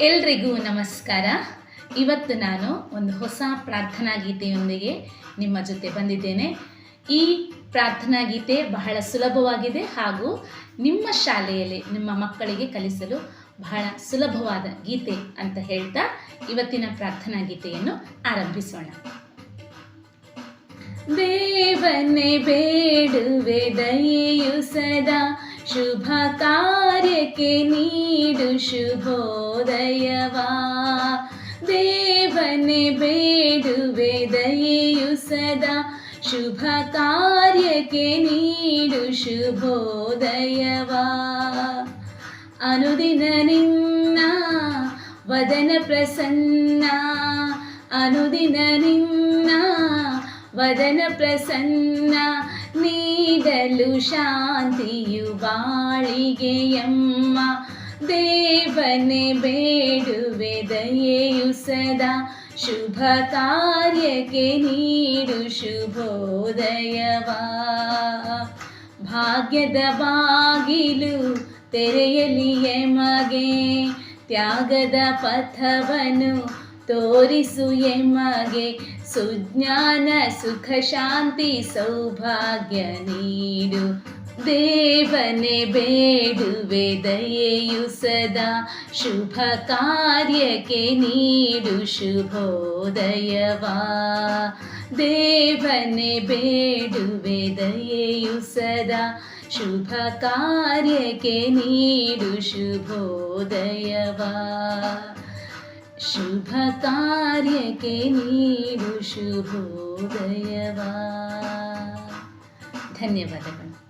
ಎಲ್ರಿಗೂ ನಮಸ್ಕಾರ. ಇವತ್ತು ನಾನು ಒಂದು ಹೊಸ ಪ್ರಾರ್ಥನಾ ಗೀತೆಯೊಂದಿಗೆ ನಿಮ್ಮ ಜೊತೆ ಬಂದಿದ್ದೇನೆ. ಈ ಪ್ರಾರ್ಥನಾ ಗೀತೆ ಬಹಳ ಸುಲಭವಾಗಿದೆ ಹಾಗೂ ನಿಮ್ಮ ಶಾಲೆಯಲ್ಲಿ ನಿಮ್ಮ ಮಕ್ಕಳಿಗೆ ಕಲಿಸಲು ಬಹಳ ಸುಲಭವಾದ ಗೀತೆ ಅಂತ ಹೇಳ್ತಾ ಇವತ್ತಿನ ಪ್ರಾರ್ಥನಾ ಗೀತೆಯನ್ನು ಆರಂಭಿಸೋಣ. ದೇವನೆ ಬೇಡುವೆ ದಯೆಯು ಸದಾ ಶುಭ ಕಾರ್ಯಕ್ಕೆ ನೀಡು ಶುಭೋದಯವಾ. ದೇವನ್ನೇ ಬೇಡುವೆ ದಯೆಯು ಸದಾ. ಶುಭ ಕಾರ್ಯಕ್ಕೆ ನೀಡು ಶುಭೋದಯವಾ. ಅನುದಿನ ನಿನ್ನ ವದನ ಪ್ರಸನ್ನ. ಅನುದಿನ ನಿನ್ನ ವದನ ಪ್ರಸನ್ನ. ನೀಡಲು ಶಾಂತಿಯು ಬಾಳಿಗೆಯಮ್ಮ. ದೇವನೇ ಬೇಡುವೆ ದಯೆಯು ಸದಾ ಶುಭ ಕಾರ್ಯಕ್ಕೆ ನೀಡು ಶುಭೋದಯವಾ ಭಾಗ್ಯದ ಬಾಗಿಲು ತೆರೆಯಲಿ ಎಮಗೆ ತ್ಯಾಗದ ಪಥವನ್ನು ತೋರಿಸು ಎಮಗೆ ಸುಜ್ಞಾನ ಸುಖ ಶಾಂತಿ ಸೌಭಾಗ್ಯ ನೀಡು ದೇವನೇ ಬೇಡುವೆ ದಯೆಯು ಸದಾ ಶುಭ ಕಾರ್ಯಕ್ಕೆ ನೀಡು ಶುಭೋದಯವಾ ದೇವನೇ ಬೇಡುವೆ ದಯೆಯು ಸದಾ ಶುಭ ಕಾರ್ಯಕ್ಕೆ ನೀಡು ಶುಭೋದಯವಾ ಶುಭ ಕಾರ್ಯಕ್ಕೆ ನೀಡು ಶುಭೋದಯವಾ ಧನ್ಯವಾದಗಳು